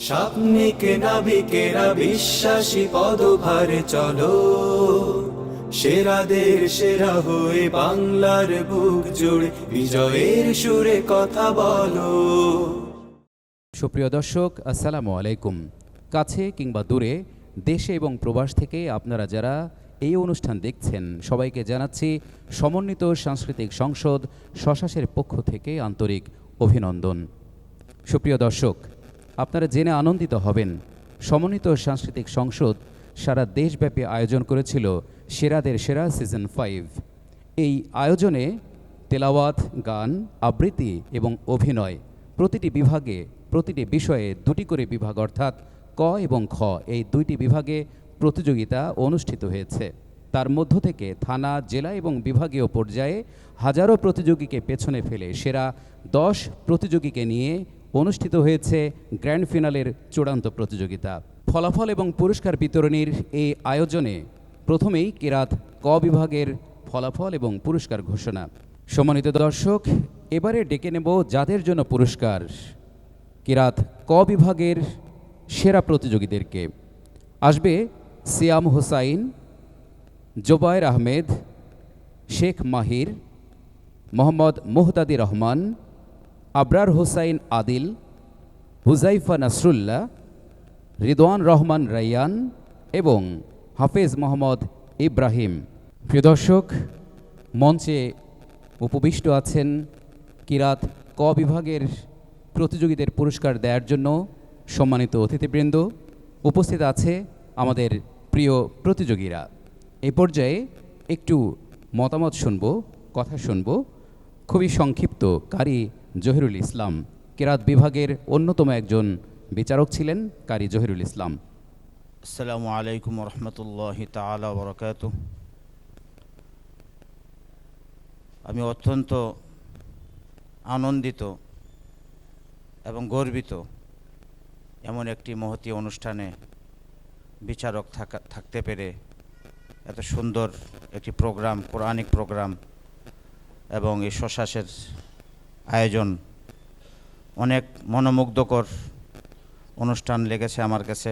স্বপ্নিকে নাবিকেরা বিশ্বাসী পদভারে চলো। সেরাদের সেরা হয়ে বাংলার বুক জুড়ে বিজয়ের সুরে কথা বলো। সুপ্রিয় দর্শক, আসসালামু আলাইকুম। কাছে কিংবা দূরে, দেশে এবং প্রবাস থেকে আপনারা যারা এই অনুষ্ঠান দেখছেন, সবাইকে জানাচ্ছি সমন্বিত সাংস্কৃতিক সংসদ শশাসের পক্ষ থেকে আন্তরিক অভিনন্দন। সুপ্রিয় দর্শক আপনারা জেনে আনন্দিত হবেন। সমন্বিত সাংস্কৃতিক সংসদ সারা দেশব্যাপী আয়োজন করেছিল সেরাদের সেরা সিজন ফাইভ। এই আয়োজনে তেলাওয়াত, গান, আবৃত্তি এবং অভিনয় প্রতিটি বিভাগে, প্রতিটি বিষয়ে দুটি করে বিভাগ অর্থাৎ ক এবং খ এই দুইটি বিভাগে প্রতিযোগিতা অনুষ্ঠিত হয়েছে। তার মধ্য থেকে থানা, জেলা এবং বিভাগীয় পর্যায়ে হাজারো প্রতিযোগীকে পেছনে ফেলে সেরা দশ প্রতিযোগীকে নিয়ে অনুষ্ঠিত হয়েছে গ্র্যান্ড ফিনালের চূড়ান্ত প্রতিযোগিতা। ফলাফল এবং পুরস্কার বিতরণীর এই আয়োজনে প্রথমেই কেরাত ক বিভাগের ফলাফল এবং পুরস্কার ঘোষণা। সম্মানিত দর্শক, এবারে ডেকে নেব যাদের জন্য পুরস্কার। কেরাত ক বিভাগের সেরা প্রতিযোগীদেরকে। আসবে সিয়াম হোসাইন, জোবায়ের আহমেদ, শেখ মাহির, মোহাম্মদ মোহতাদি রহমান আবরার হোসাইন আদিল, হুজাইফা নাসরুল্লাহ, রিদওয়ান রহমান রাইয়ান এবং হাফেজ মোহাম্মদ ইব্রাহিম। প্রিয় দর্শক, মঞ্চে উপবিষ্ট আছেন কিরাত ক বিভাগের প্রতিযোগীদের পুরস্কার দেওয়ার জন্য সম্মানিত অতিথিবৃন্দ। উপস্থিত আছে আমাদের প্রিয় প্রতিযোগীরা। এ পর্যায়ে একটু মতামত শুনব, কথা শুনব। খুবই সংক্ষিপ্ত কারি জহিরুল ইসলাম। কেরাত বিভাগের অন্যতম একজন বিচারক ছিলেন কারি জহিরুল ইসলাম। আসসালামু আলাইকুম রহমতুল্লাহ তালা আমি অত্যন্ত আনন্দিত এবং গর্বিত এমন একটি মহতি অনুষ্ঠানে বিচারক থাকা, থাকতে পেরে এত সুন্দর একটি প্রোগ্রাম, পৌরাণিক প্রোগ্রাম এবং এই শশাসের আয়োজন। অনেক মনোমুগ্ধকর অনুষ্ঠান লেগেছে আমার কাছে।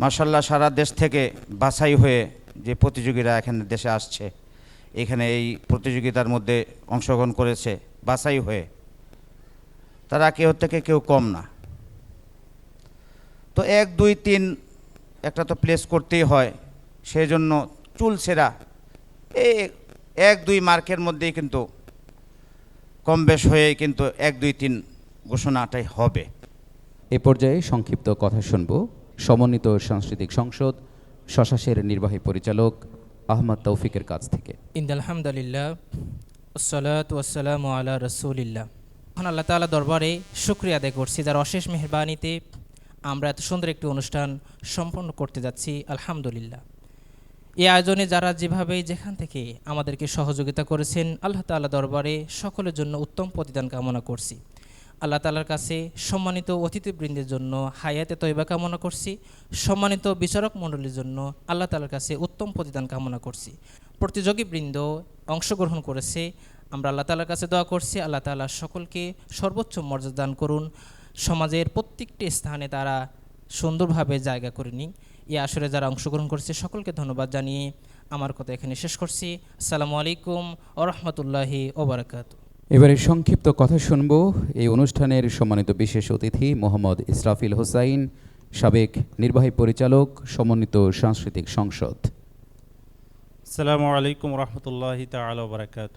মার্শাল্লাহ সারা দেশ থেকে বাছাই হয়ে যে প্রতিযোগীরা এখানে দেশে আসছে, এখানে এই প্রতিযোগিতার মধ্যে অংশগ্রহণ করেছে, বাছাই হয়ে। তারা কেউ থেকে কেউ কম না। তো এক, দুই, তিন একটা তো প্লেস করতেই হয় সেই জন্য চুল সেরা এই এক, দুই মার্কের মধ্যেই কিন্তু কম বেশ হয়ে কিন্তু এক দুই তিন ঘোষণাটাই হবে। এ পর্যায়ে সংক্ষিপ্ত কথা শুনব। সমন্বিত সাংস্কৃতিক সংসদ শশাসের নির্বাহী পরিচালক আহমদ তৌফিকের কাছ থেকে। ইন্দ আলহামদুলিল্লাহ ওসলাত আলা রসুলিল্লাহ। এখন আল্লাহ তাআলা দরবারে শুক্রিয়া আদায় করছি। যার অশেষ মেহরবানিতে আমরা এত সুন্দর একটি অনুষ্ঠান সম্পন্ন করতে যাচ্ছি আলহামদুলিল্লাহ। এই আয়োজনে যারা যেভাবে যেখান থেকে আমাদেরকে সহযোগিতা করেছেন, আল্লাহ তাআলা দরবারে সকলের জন্য উত্তম প্রতিদান কামনা করছি। আল্লাহ তাআলার কাছে সম্মানিত অতিথিবৃন্দের জন্য হায়াতে তৈবা কামনা করছি। সম্মানিত বিচারক মণ্ডলীর জন্য আল্লাহ তাআলার কাছে উত্তম প্রতিদান কামনা করছি। প্রতিযোগীবৃন্দ অংশগ্রহণ করেছে, আমরা আল্লাহ তাআলার কাছে দোয়া করছি। আল্লাহ তাআলা সকলকে সর্বোচ্চ মর্যাদা দান করুন। সমাজের প্রত্যেকটি স্থানে তারা সুন্দরভাবে জায়গা করে নিক। এই আসরে যারা অংশগ্রহণ করেছে সকলকে ধন্যবাদ জানিয়ে আমার কথা এখানে শেষ করছি। আসসালামু আলাইকুম ও রহমতুল্লাহি ওবরাকাতু এবারে সংক্ষিপ্ত কথা শুনব। এই অনুষ্ঠানের সম্মানিত বিশেষ অতিথি মোহাম্মদ ইসরাফিল হোসাইন সাবেক নির্বাহী পরিচালক সমন্বিত সাংস্কৃতিক সংসদ। আসসালামু আলাইকুম রহমতুল্লাহি তালা বারাকাত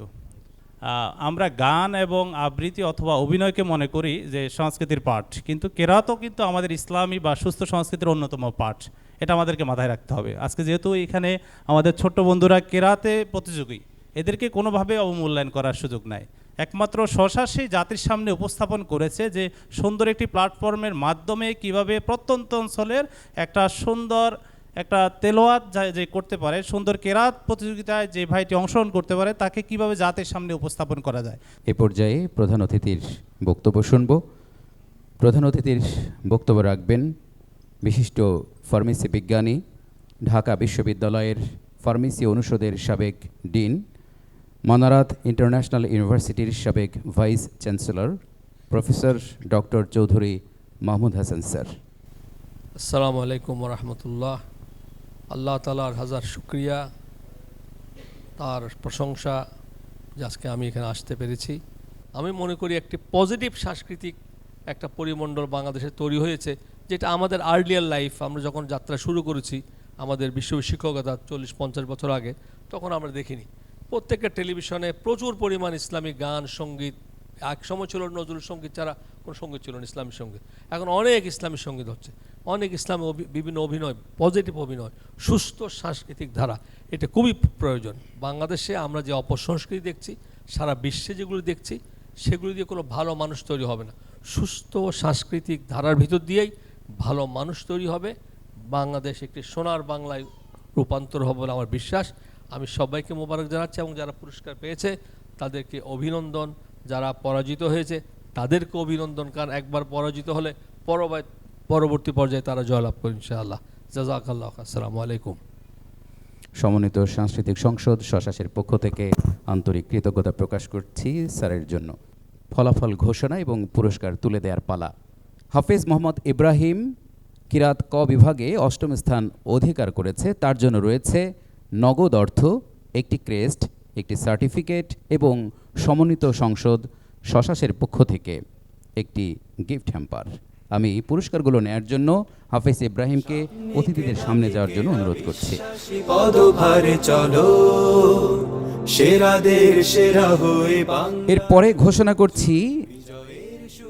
আমরা গান এবং আবৃত্তি অথবা অভিনয়কে মনে করি যে সংস্কৃতির পাঠ। কিন্তু কেরাতও কিন্তু আমাদের ইসলামী বা সুস্থ সংস্কৃতির অন্যতম পাঠ। এটা আমাদেরকে মাথায় রাখতে হবে। আজকে যেহেতু এখানে আমাদের ছোট্ট বন্ধুরা কেরাতে প্রতিযোগী, এদেরকে কোনোভাবে অবমূল্যায়ন করার সুযোগ নাই। একমাত্র শশা সেই জাতির সামনে উপস্থাপন করেছে যে সুন্দর একটি প্ল্যাটফর্মের মাধ্যমে কীভাবে প্রত্যন্ত অঞ্চলের একটা সুন্দর একটা তেলোয়াত যে করতে পারে সুন্দর কেরাত প্রতিযোগিতায় যে ভাইটি অংশগ্রহণ করতে পারে তাকে কীভাবে জাতির সামনে উপস্থাপন করা যায়? এ পর্যায়ে প্রধান অতিথির বক্তব্য শুনব। প্রধান অতিথির বক্তব্য রাখবেন বিশিষ্ট ফার্মেসি বিজ্ঞানী ঢাকা বিশ্ববিদ্যালয়ের ফার্মেসি অনুষদের সাবেক ডিন মানারাত ইন্টারন্যাশনাল ইউনিভার্সিটির সাবেক vice chancellor professor doctor Chowdhury Mahmud Hasan sir. আসসালামু আলাইকুম রহমতুল্লাহ। আল্লাহ তালার হাজার শুক্রিয়া, তার প্রশংসা যে আজকে আমি এখানে আসতে পেরেছি। আমি মনে করি একটি পজিটিভ সাংস্কৃতিক একটা পরিমণ্ডল বাংলাদেশে তৈরি হয়েছে, যেটা আমাদের আর্লিয়ার লাইফ আমরা যখন যাত্রা শুরু করেছি, আমাদের বিশ্ব শিক্ষকতা চল্লিশ পঞ্চাশ বছর আগে, তখন আমরা দেখিনি। প্রত্যেকটা টেলিভিশনে প্রচুর পরিমাণ ইসলামী গান, সংগীত এক সময় ছিল নজরুল সংগীত ছাড়া কোনো সংগীত ছিল না, ইসলামী সংগীত। এখন অনেক ইসলামী সংগীত হচ্ছে। অনেক ইসলামী বিভিন্ন অভিনয় পজিটিভ অভিনয়, সুস্থ সাংস্কৃতিক ধারা, এটা খুবই প্রয়োজন। বাংলাদেশে আমরা যে অপসংস্কৃতি দেখছি, সারা বিশ্বে যেগুলো দেখছি, সেগুলো দিয়ে কোনো ভালো মানুষ তৈরি হবে না। সুস্থ সাংস্কৃতিক ধারার ভিতর দিয়েই ভালো মানুষ তৈরি হবে। বাংলাদেশ একটি সোনার বাংলায় রূপান্তর হবে বলে আমার বিশ্বাস। আমি সবাইকে মোবারক জানাচ্ছি এবং যারা পুরস্কার পেয়েছে, তাদেরকে অভিনন্দন। যারা পরাজিত হয়েছে, তাদেরকে অভিনন্দন। কারণ একবার পরাজিত হলে পরবর্তী পরবর্তী পর্যায়ে তারা জয়লাভ করে ইনশাআল্লাহ। জাজাকাল্লাহ আসসালামু আলাইকুম। সমন্বিত সাংস্কৃতিক সংসদ শশাসের পক্ষ থেকে আন্তরিক কৃতজ্ঞতা প্রকাশ করছি স্যারের জন্য। ফলাফল ঘোষণা এবং পুরস্কার তুলে দেওয়ার পালা। হাফেজ মোহাম্মদ ইব্রাহিম কিরাত ক বিভাগে অষ্টম স্থান অধিকার করেছে। তার জন্য রয়েছে নগদ অর্থ, একটি ক্রেস্ট, একটি সার্টিফিকেট এবং সমন্বিত সংসদ শশাসের পক্ষ থেকে একটি গিফট হ্যাম্পার। আমি এই পুরস্কারগুলো নেয়ার জন্য হাফেজ ইব্রাহিমকে অতিথিদের সামনে যাওয়ার জন্য অনুরোধ করছি। চলো সেরাদের সেরা হয়ে বাংলা এরপরে ঘোষণা করছি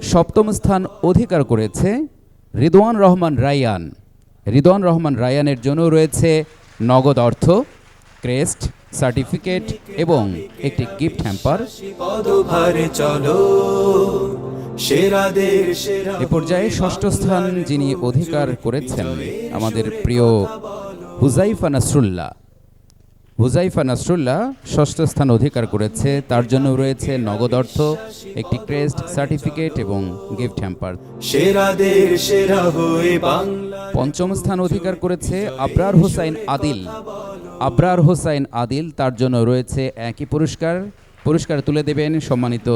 সপ্তম স্থান অধিকার করেছে রিদওয়ান রহমান রায়ান। রিদওয়ান রহমান রায়ানের জন্য রয়েছে নগদ অর্থ ক্রেস্ট সার্টিফিকেট এবং একটি গিফট হ্যাম্পার। পদভারে চলো সেরাদের সেরা এ পর্যায়ে ষষ্ঠ স্থান যিনি অধিকার করেছেন আমাদের প্রিয় হুজাইফা নাসরুল্লাহ। হুজাইফা নাসরুল্লাহ ষষ্ঠ স্থান অধিকার করেছে। তার জন্য রয়েছে নগদ অর্থ একটি ক্রেস্ট সার্টিফিকেট এবং গিফট হ্যাম্পার। সেরাদের সেরা হয়ে পঞ্চম স্থান অধিকার করেছে আবরার হোসাইন আদিল। আবরার হোসাইন আদিল তার জন্য রয়েছে একই পুরস্কার পুরস্কার তুলে দেবেন সম্মানিত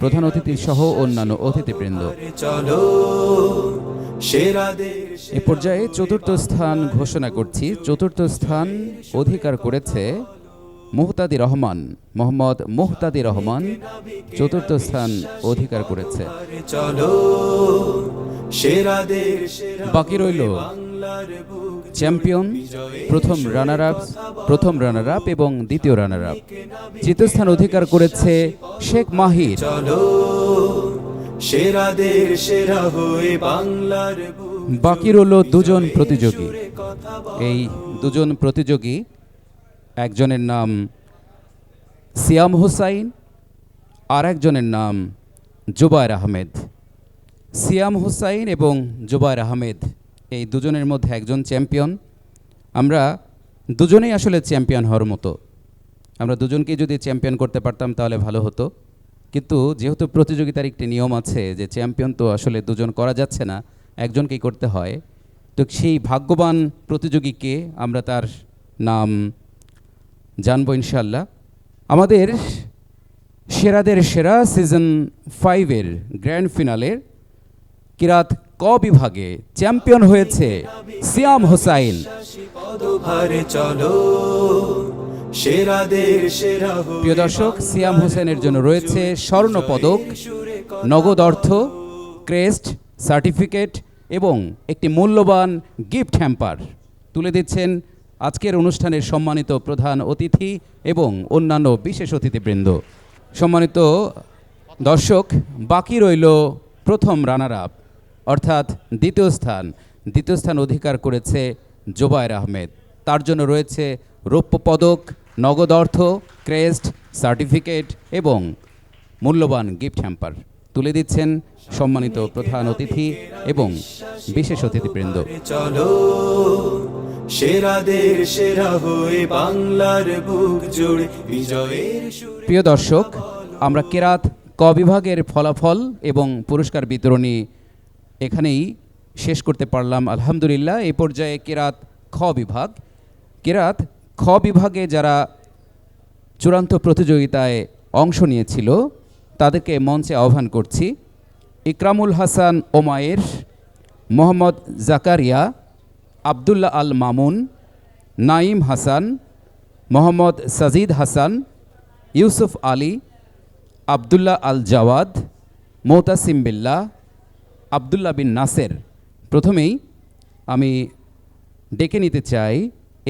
প্রধান অতিথি সহ অন্যান্য অতিথিবৃন্দ। এ পর্যায়ে চতুর্থ স্থান ঘোষণা করছি। চতুর্থ স্থান অধিকার করেছে মুহতাদি রহমান, মোহাম্মদ মুহতাদি রহমান। চতুর্থ স্থান অধিকার করেছে। বাকি রইল চ্যাম্পিয়ন প্রথম রানার আপ প্রথম রানার আপ এবং দ্বিতীয় রানার আপ তৃতীয় স্থান অধিকার করেছে শেখ মাহির। সেরাদের সেরা হয়ে বাংলার বাকি রইল দুজন প্রতিযোগী। এই দুজন প্রতিযোগী একজনের নাম সিয়াম হোসাইন আর একজনের নাম জুবায়ের আহমেদ। সিয়াম হোসাইন এবং জুবায়ের আহমেদ এই দুজনের মধ্যে একজন চ্যাম্পিয়ন। আমরা দুজনেই আসলে চ্যাম্পিয়ন হওয়ার মতো। আমরা দুজনকেই যদি চ্যাম্পিয়ন করতে পারতাম তাহলে ভালো হতো। কিন্তু যেহেতু প্রতিযোগিতার একটি নিয়ম আছে যে চ্যাম্পিয়ন তো আসলে দুজন করা যাচ্ছে না, একজনকেই করতে হয়, তো সেই ভাগ্যবান প্রতিযোগীকে আমরা তার নাম জানব ইনশাল্লাহ আমাদের সেরাদের সেরা সিজন ফাইভের গ্র্যান্ড ফিনালের কিরাত ক বিভাগে চ্যাম্পিয়ন হয়েছে সিয়াম হোসাইন। চলো প্রিয় দর্শক সিয়াম হোসেনের জন্য রয়েছে স্বর্ণ পদক নগদ অর্থ ক্রেস্ট সার্টিফিকেট এবং একটি মূল্যবান গিফট হ্যাম্পার। তুলে দিচ্ছেন আজকের অনুষ্ঠানের সম্মানিত প্রধান অতিথি এবং অন্যান্য বিশেষ অতিথিবৃন্দ। সম্মানিত দর্শক বাকি রইল প্রথম রানার আপ অর্থাৎ দ্বিতীয় স্থান দ্বিতীয় স্থান অধিকার করেছে জোবায়ের আহমেদ। তার জন্য রয়েছে রৌপ্য পদক নগদ অর্থ ক্রেস্ট সার্টিফিকেট এবং মূল্যবান গিফট হ্যাম্পার। তুলে দিচ্ছেন সম্মানিত প্রধান অতিথি এবং বিশেষ অতিথিবৃন্দ। চলো সেরাদের সেরা হয়ে বাংলার বুক জুড়ে বিজয়ের প্রিয় দর্শক আমরা কেরাত ক বিভাগের ফলাফল এবং পুরস্কার বিতরণী এখানেই শেষ করতে পারলাম। আলহামদুলিল্লাহ, এ পর্যায়ে কেরাত খ বিভাগ। কেরাত খ বিভাগে যারা চূড়ান্ত প্রতিযোগিতায় অংশ নিয়েছিল, তাদেরকে মঞ্চে আহ্বান করছি। ইকরামুল হাসান ওমায়ের, মোহাম্মদ জাকারিয়া, আবদুল্লাহ আল মামুন নাইম হাসান, মোহাম্মদ সাজিদ হাসান, ইউসুফ আলী, আবদুল্লাহ আল জাওয়াদ, মোতাসিম বিল্লাহ আবদুল্লাহ বিন নাসের। প্রথমেই আমি ডেকে নিতে চাই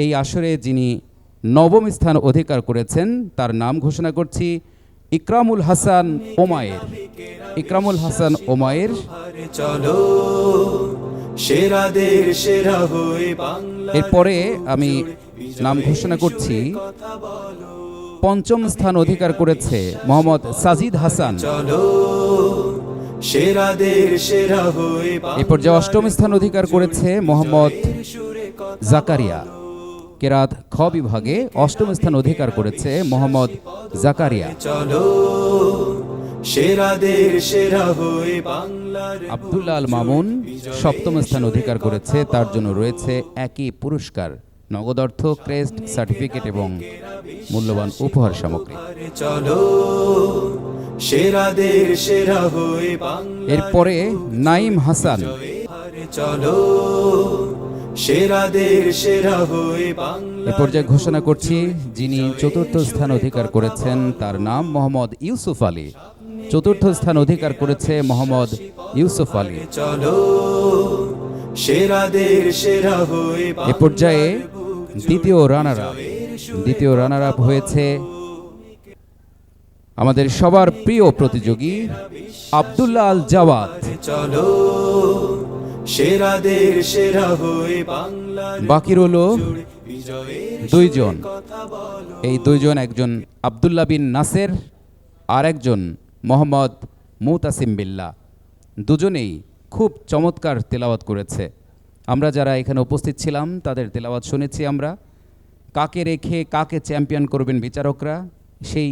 এই আসরে যিনি নবম স্থান অধিকার করেছেন, তার নাম ঘোষণা করছি ইকরামুল হাসান ওমায়ের। ইকরামুল হাসান ওমায়ের। চলো সেরাদের সেরা হয়ে এরপরে আমি নাম ঘোষণা করছি পঞ্চম স্থান অধিকার করেছে মোহাম্মদ সাজিদ হাসান। চলো সেরাদের সেরা হয়ে এ পর্যায়ে অষ্টম স্থান অধিকার করেছে মোহাম্মদ জাকারিয়া। কেরাত খ বিভাগে অষ্টম স্থান অধিকার করেছে মোহাম্মদ জাকারিয়া। সেরাদের সেরা হয়ে বাংলার আবদুল্লাহ আল মামুন সপ্তম স্থান অধিকার করেছে তার জন্য রয়েছে একই পুরস্কার নগদ অর্থ ক্রেস্ট সার্টিফিকেট এবং মূল্যবান উপহার সামগ্রী। চলো সেরাদের সেরা হয়ে এরপরে নাইম হাসান। চলো। সেরাদের সেরা হয়ে এ পর্যায়ে ঘোষণা করছি যিনি চতুর্থ স্থান অধিকার করেছেন তার নাম মোহাম্মদ ইউসুফ আলী। চতুর্থ স্থান অধিকার করেছে মোহাম্মদ ইউসুফ আলী। চলো। সেরাদের সেরা হয়ে এ পর্যায়ে দ্বিতীয় রানার আপ দ্বিতীয় রানার আপ হয়েছে আমাদের সবার প্রিয় প্রতিযোগী আবদুল্লাহ আল জাওয়াদ। চলো সেরাদের সেরা হয়ে বাংলার বাকি রইল দুইজন। এই দুইজন একজন আবদুল্লাহ বিন নাসের আর একজন মোহাম্মদ মুতাসিম বিল্লাহ দুজনেই খুব চমৎকার তেলাওয়াত করেছে। আমরা যারা এখানে উপস্থিত ছিলাম তাদের তেলাওয়াত শুনেছি আমরা। কাকে রেখে কাকে চ্যাম্পিয়ন করবেন বিচারকরা সেই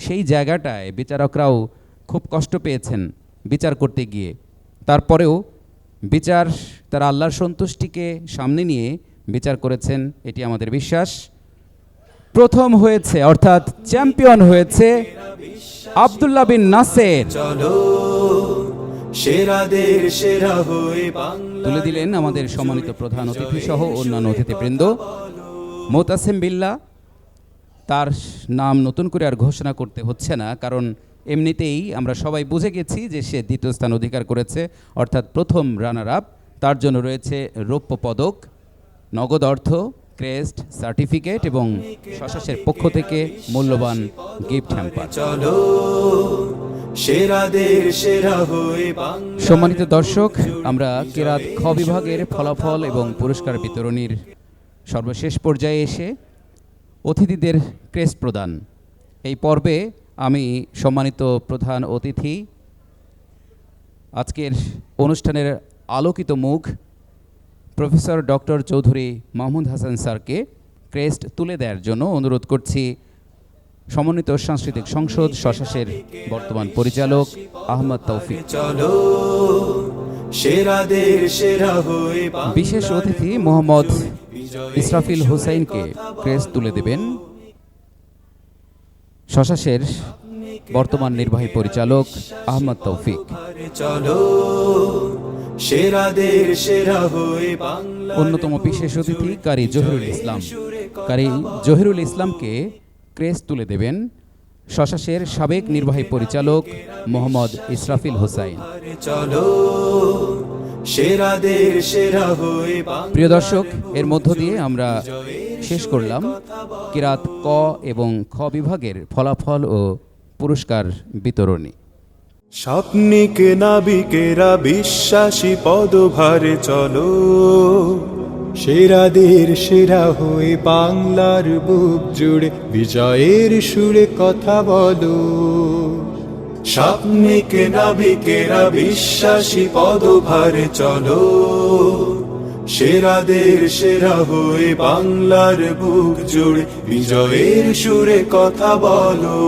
সেই জায়গাটায় বিচারকরাও খুব কষ্ট পেয়েছেন বিচার করতে গিয়ে। তারপরেও বিচার তারা আল্লাহর সন্তুষ্টিকে সামনে নিয়ে বিচার করেছেন এটি আমাদের বিশ্বাস। প্রথম হয়েছে অর্থাৎ চ্যাম্পিয়ন হয়েছে আবদুল্লাহ বিন নাসের। চলো সেরাদের সেরা হয়ে তুলে দিলেন আমাদের সম্মানিত প্রধান অতিথি সহ অন্যান্য অতিথিবৃন্দ। মোতাসেম বিল্লা তার নাম নতুন করে আর ঘোষণা করতে হচ্ছে না কারণ এমনিতেই আমরা সবাই বুঝে গেছি যে সে দ্বিতীয় স্থান অধিকার করেছে অর্থাৎ প্রথম রানার আপ তার জন্য রয়েছে রৌপ্য পদক নগদ অর্থ ক্রেস্ট সার্টিফিকেট এবং শশাসের পক্ষ থেকে মূল্যবান গিফট হ্যাম্পার সম্মানিত দর্শক আমরা কেরাত খ বিভাগের ফলাফল এবং পুরস্কার বিতরণীর সর্বশেষ পর্যায়ে এসে অতিথিদের ক্রেস্ট প্রদান। এই পর্বে আমি সম্মানিত প্রধান অতিথি। আজকের অনুষ্ঠানের আলোকিত মুখ প্রফেসর ডক্টর চৌধুরী মাহমুদ হাসান স্যারকে ক্রেস্ট তুলে দেওয়ার জন্য অনুরোধ করছি। সমন্বিত সাংস্কৃতিক সংসদ শশাসের বর্তমান পরিচালক আহমদ তৌফিক। বিশেষ অতিথি মোহাম্মদ ইসরাফিল হুসাইনকে ক্রেস্ট তুলে দেবেন। শশাসের বর্তমান নির্বাহী পরিচালক আহমদ তৌফিক। অন্যতম বিশেষ অতিথি কারি জহিরুল ইসলাম। কারি জহিরুল ইসলামকে ক্রেস্ট তুলে দেবেন শশাসের সাবেক নির্বাহী পরিচালক মোহাম্মদ ইসরাফিল হুসাইন। সেরাদের সেরা হয়ে প্রিয় দর্শক এর মধ্য দিয়ে আমরা শেষ করলাম কিরাত ক এবং খ বিভাগের ফলাফল ও পুরস্কার বিতরণী। স্বপ্নিক নাবিকেরা বিশ্বাসী পদভারে চলো। সেরাদের সেরা হয়ে বাংলার বুক জুড়ে বিজয়ের সুরে কথা বলো। স্বপ্নিক নাবিকেরা বিশ্বাসী পদভারে চলো। সেরাদের সেরা হয়ে বাংলার বুক জুড়ে, বিজয়ের সুরে কথা বলো।